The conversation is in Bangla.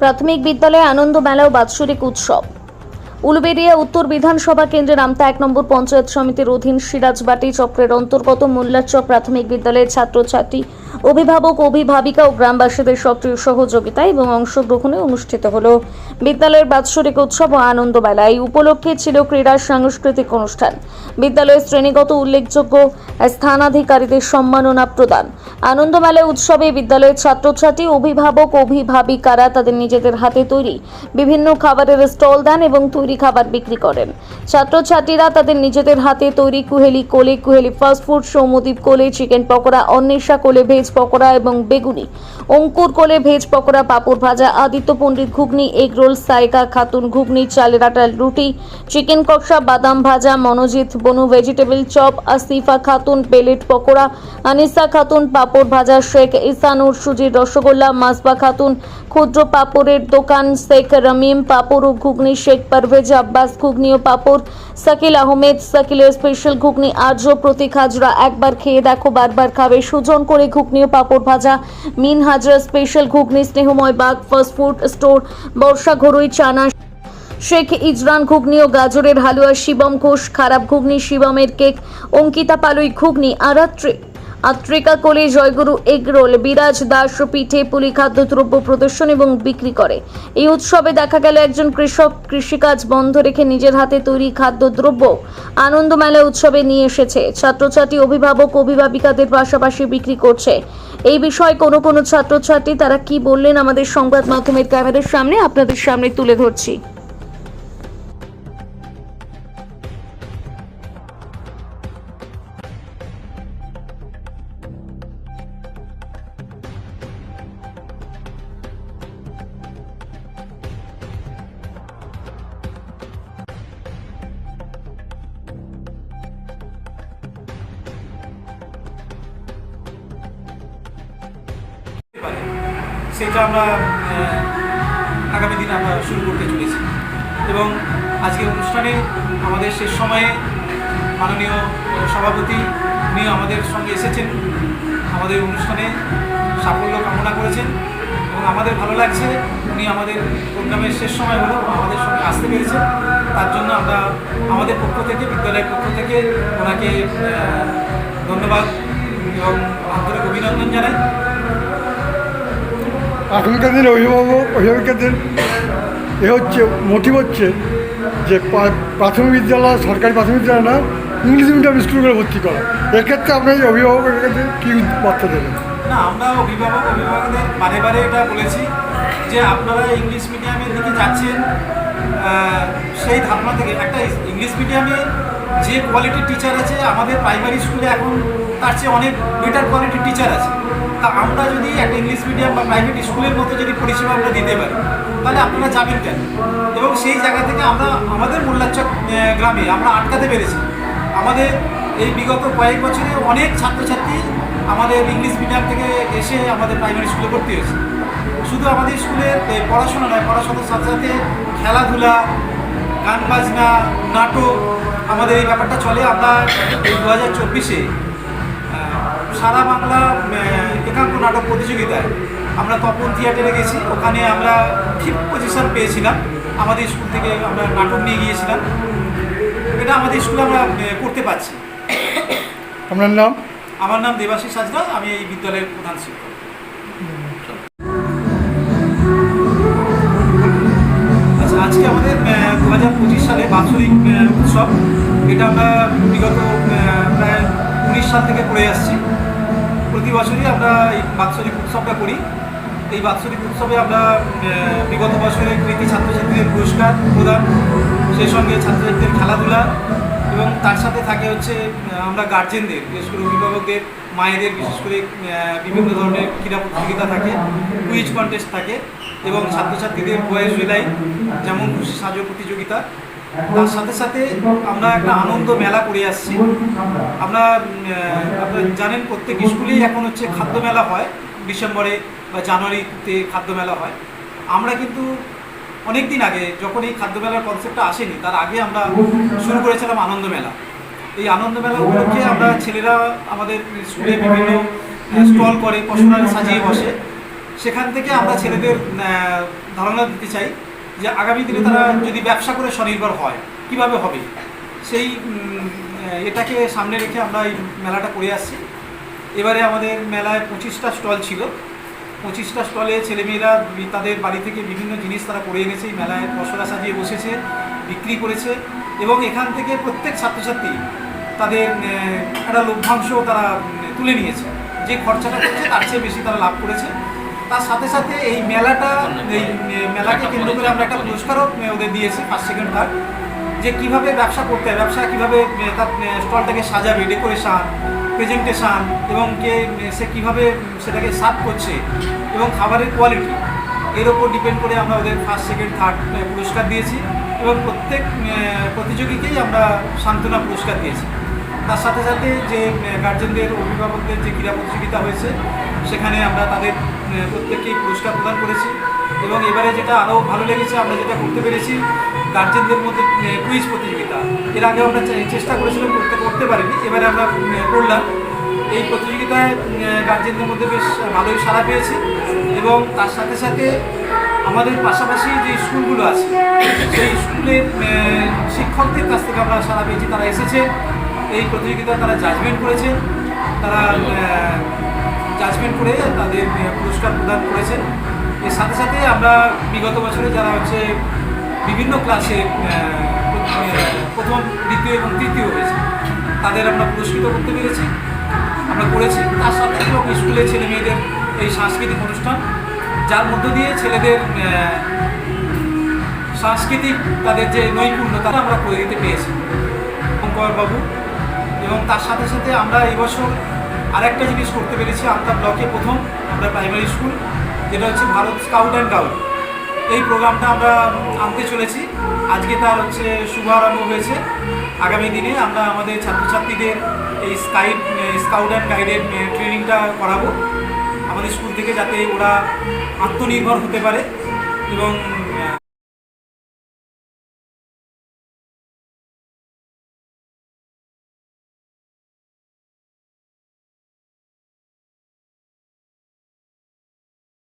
প্রাথমিক বিদ্যালয়ে আনন্দ মেলা ও বাৎসরিক উৎসব। উলবেড়িয়া উত্তর বিধানসভা কেন্দ্রের আমতা এক নম্বর পঞ্চায়েত সমিতির অধীন সিরাজবাটি চক্রের অন্তর্গত মোল্লারচক প্রাথমিক বিদ্যালয়ের ছাত্রছাত্রী, অভিভাবক, অভিভাবিকা ও গ্রামবাসীদের সক্রিয় সহযোগিতা এবং অংশগ্রহণে অনুষ্ঠিত হল বিদ্যালয়ের বাৎসরিক উৎসব ও আনন্দ মেলা। এই উপলক্ষে ছিল ক্রীড়া সাংস্কৃতিক অনুষ্ঠান। বিদ্যালয়ের শ্রেণীগত উল্লেখযোগ্য স্থানাধিকারীদের সম্মাননা প্রদান। আনন্দমেলা উৎসবে বিদ্যালয়ের ছাত্রছাত্রী, অভিভাবক, অভিভাবিকারা তাদের নিজেদের হাতে তৈরি বিভিন্ন খাবারের স্টল দেন এবং তৈরি খাবার বিক্রি করেন। ছাত্রছাত্রীরা তাদের নিজেদের হাতে তৈরি কুহেলি কোলে, কুহেলি ফাস্টফুড সৌমদ্বীপ কোলে চিকেন পকোড়া, অন্বেষা কোলে ভেজ পকোড়া এবং বেগুনি অঙ্কুর কোলে ভেজ পকোড়া, পাপড় ভাজা, আদিত্য পণ্ডিত ঘুগনি, এগ রোল, সাইকা, খাতুন ঘুগনি, চালের আটার রুটি, চিকেন কষা, বাদাম ভাজা, Monojit Bonu vegetable chop, Asifa Khatun pellet pakora, Anisa Khatun papad ভাজা, শেখ ইসানুর সুজির রসগোল্লা, মাসবা খাতুন ক্ষুদ্র পাপড়ের দোকান, শেখ রমিম পাপড় ও ঘুগনি, শেখ পারভেজ আব্বাস ঘুগনি ও পাপড় সাকিল আহমেদ, সাকিলের স্পেশাল ঘুগনি আজও প্রতীক হাজরা একবার খেয়ে দেখো, বারবার খাবে। সুজন করে ঘুগনি ও পাপড় ভাজা। মিন Hazra special ghugni, Snehamoy Bag fast food store Barsha Ghorui, chana, Sheikh Ijran ghugni ও গাজরের হালুয়া, শিবম ঘোষ, খারাপ ঘুগনি, শিবমের কেক, অঙ্কিতা পালুই ঘুগনি, আরাত্রে। আত্রিকা কোলে জয়গুরু এগরোল, বিরাজ দাস পিঠে পুলি খাদ্যদ্রব্য প্রদর্শন এবং বিক্রি করে। এই উৎসবে দেখা গেল একজন কৃষক কৃষিকাজ বন্ধ রেখে নিজের হাতে তৈরি খাদ্যদ্রব্য আনন্দমেলা উৎসবে নিয়ে এসেছে। ছাত্রছাত্রী, অভিভাবক, অভিভাবিকাদের পাশাপাশি বিক্রি করছে। এই বিষয়ে কোনো কোনো ছাত্রছাত্রী তারা কি বললেন আমাদের সংবাদ মাধ্যমের ক্যামেরার সামনে আপনাদের সামনে তুলে ধরছি। পারে। সেটা আমরা আগামী দিন আমরা শুরু করতে চলেছি। এবং আজকে অনুষ্ঠানে আমাদের শেষ সময়ে মাননীয় সভাপতি উনি আমাদের সঙ্গে এসেছেন। আমাদের অনুষ্ঠানে সাফল্য কামনা করেছেন। এবং আমাদের ভালো লাগছে, উনি আমাদের প্রোগ্রামের শেষ সময় হলেও আমাদের সঙ্গে আসতে পেরেছেন। তার জন্য আমরা আমাদের পক্ষ থেকে, বিদ্যালয়ের পক্ষ থেকে ওনাকে ধন্যবাদ এবং আন্তরিক অভিনন্দন জানাই। এখনকার দিনে অভিভাবক অভিভাবকদের এ হচ্ছে, মোটিভ হচ্ছে যে প্রাথমিক বিদ্যালয়, সরকারি প্রাথমিক বিদ্যালয় না, ইংলিশ মিডিয়াম স্কুলগুলো ভর্তি করা। এক্ষেত্রে আপনি অভিভাবকের ক্ষেত্রে কী বার্তা দেবেন? না, আমরা অভিভাবক, অভিভাবকদের বারে বারে এটা বলেছি যে আপনারা ইংলিশ মিডিয়ামের দিকে যাচ্ছেন সেই ধারণা থেকে। একটা ইংলিশ মিডিয়ামে যে কোয়ালিটির টিচার আছে, আমাদের প্রাইমারি স্কুলে এখন তার চেয়ে অনেক বেটার কোয়ালিটির টিচার আছে। তা আমরা যদি একটা ইংলিশ মিডিয়াম বা প্রাইভেট স্কুলের মতো যদি পরিষেবা আমরা দিতে পারি, তাহলে আপনারা যাবেন কেন? এবং সেই জায়গা থেকে আমরা, আমাদের মোল্লাচক গ্রামে আমরা আটকাতে পেরেছি। আমাদের এই বিগত কয়েক বছরে অনেক ছাত্রছাত্রী আমাদের ইংলিশ মিডিয়াম থেকে এসে আমাদের প্রাইমারি স্কুলে ভর্তি হয়েছে। শুধু আমাদের স্কুলে পড়াশোনা নয়, পড়াশোনার সাথে সাথে খেলাধুলা, গান বাজনা, নাটক, আমাদের এই ব্যাপারটা চলে। আমরা দু হাজার চব্বিশে সারা বাংলা একাঙ্ক নাটক প্রতিযোগিতায় আমরা তপন থিয়েটারে গেছি। ওখানে আমরা ফিফথ পজিশন পেয়েছিলাম। আমাদের স্কুল থেকে আমরা নাটক নিয়ে গিয়েছিলাম। এটা আমাদের স্কুলে আমরা করতে পারছি। আপনার নাম? আমার নাম দেবাশিস হাজরা। আমি এই বিদ্যালয়ের প্রধান শিক্ষক। আচ্ছা আজকে আমাদের দু হাজার পঁচিশ সালে বাৎসরিক উৎসব। এটা আমরা বিগত প্রায় উনিশ সাল থেকে করে আসছি। প্রতি বছরই আমরা এই বাৎসরিক উৎসবটা করি। এই বাৎসরিক উৎসবে আমরা বিগত বছরে কৃতি ছাত্রছাত্রীদের পুরস্কার প্রদান, সেই সঙ্গে ছাত্রছাত্রীদের খেলাধুলা এবং তার সাথে থাকে হচ্ছে আমরা গার্জেনদের বিশেষ করে অভিভাবকদের, মায়েদের, বিশেষ করে বিভিন্ন ধরনের ক্রীড়া প্রতিযোগিতা থাকে কুইজ কন্টেস্ট থাকে এবং ছাত্রছাত্রীদের বয়স জেলায় যেমন খুশি সাজো প্রতিযোগিতা তার সাথে সাথে আমরা একটা আনন্দ মেলা করে আসছি। আমরা আপনারা জানেন প্রত্যেক স্কুলেই এখন হচ্ছে খাদ্য মেলা হয় ডিসেম্বরে বা জানুয়ারিতে খাদ্য মেলা হয়। আমরা কিন্তু অনেক দিন আগে যখন এই খাদ্য মেলার কনসেপ্টটা আসেনি তার আগে আমরা শুরু করেছিলাম আনন্দ মেলা। এই আনন্দ মেলা উপলক্ষে আমরা ছেলেরা আমাদের স্কুলে বিভিন্ন স্টল করে পশুরা সাজিয়ে বসে। সেখান থেকে আমরা ছেলেদের আহ, ধারণা দিতে চাই যে আগামী দিনে তারা যদি ব্যবসা করে স্বনির্ভর হয়, কীভাবে হবে? সেই এটাকে সামনে রেখে আমরা এই মেলাটা করে আসছি। এবারে আমাদের মেলায় পঁচিশটা স্টল ছিল। পঁচিশটা স্টলে ছেলেমেয়েরা তাদের বাড়ি থেকে বিভিন্ন জিনিস তারা করে এনেছে, এই মেলায় পসরা সাজিয়ে বসেছে, বিক্রি করেছে এবং এখান থেকে প্রত্যেক ছাত্রছাত্রী তাদের একটা লভ্যাংশ তারা তুলে নিয়েছে। যে খরচাটা করেছে তার চেয়ে বেশি তারা লাভ করেছে। তার সাথে সাথে এই মেলাটা, এই মেলাকে কেন্দ্র করে আমরা একটা পুরস্কারও ওদের দিয়েছি ফার্স্ট সেকেন্ড থার্ড যে কীভাবে ব্যবসা করতে হয়, ব্যবসা কীভাবে তার স্টলটাকে সাজাবে ডেকোরেশন প্রেজেন্টেশন এবং কে সে কীভাবে সেটাকে সার্ভ করছে, এবং খাবারের কোয়ালিটি এর ওপর ডিপেন্ড করে আমরা ওদের ফার্স্ট সেকেন্ড থার্ড পুরস্কার দিয়েছি, এবং প্রত্যেক প্রতিযোগীকেই আমরা সান্ত্বনা পুরস্কার দিয়েছি। তার সাথে সাথে যে গার্জেনদের অভিভাবকদের যে ক্রীড়া প্রতিযোগিতা হয়েছে সেখানে আমরা তাদের প্রত্যেককেই পুরস্কার প্রদান করেছি। এবং এবারে যেটা আরও ভালো লেগেছে, আমরা যেটা করতে পেরেছি, গার্জেনদের মধ্যে কুইজ প্রতিযোগিতা। এর আগে আমরা চেষ্টা করেছিলাম, করতে করতে পারিনি। এবারে আমরা করলাম। এই প্রতিযোগিতায় গার্জেনদের মধ্যে বেশ ভালোই সাড়া পেয়েছে। এবং তার সাথে সাথে আমাদের পাশাপাশি যে স্কুলগুলো আছে, সেই স্কুলের শিক্ষকদের কাছ থেকে আমরা সাড়া পেয়েছি। তারা এসেছে। এই প্রতিযোগিতায় তারা জাজমেন্ট করেছে। তারা জাজমেন্ট করে তাদের পুরস্কার প্রদান করেছেন। এর সাথে সাথে আমরা বিগত বছরে যারা হচ্ছে বিভিন্ন ক্লাসে প্রথম দ্বিতীয় এবং তৃতীয় হয়েছে, তাদের আমরা পুরস্কৃত করতে পেরেছি, আমরা করেছি। তার সাথে এবং স্কুলে ছেলে মেয়েদের এই সাংস্কৃতিক অনুষ্ঠান, যার মধ্য দিয়ে ছেলেদের সাংস্কৃতিক তাদের যে নৈপুণ্য তারা আমরা করে দিতে শঙ্কর বাবু এবং তার সাথে সাথে আমরা এবছর আরেকটা জিনিস করতে পেরেছি আমরা ব্লকে প্রথম আমরা প্রাইমারি স্কুল যেটা হচ্ছে ভারত স্কাউট অ্যান্ড গাউট এই প্রোগ্রামটা আমরা আনতে চলেছি। আজকে তার হচ্ছে শুভারম্ভ হয়েছে। আগামী দিনে আমরা আমাদের ছাত্রছাত্রীদের এই স্কাই স্কাউট অ্যান্ড গাইডের ট্রেনিংটা করাবো। আমাদের স্কুল থেকে যাতে ওরা আত্মনির্ভর হতে পারে এবং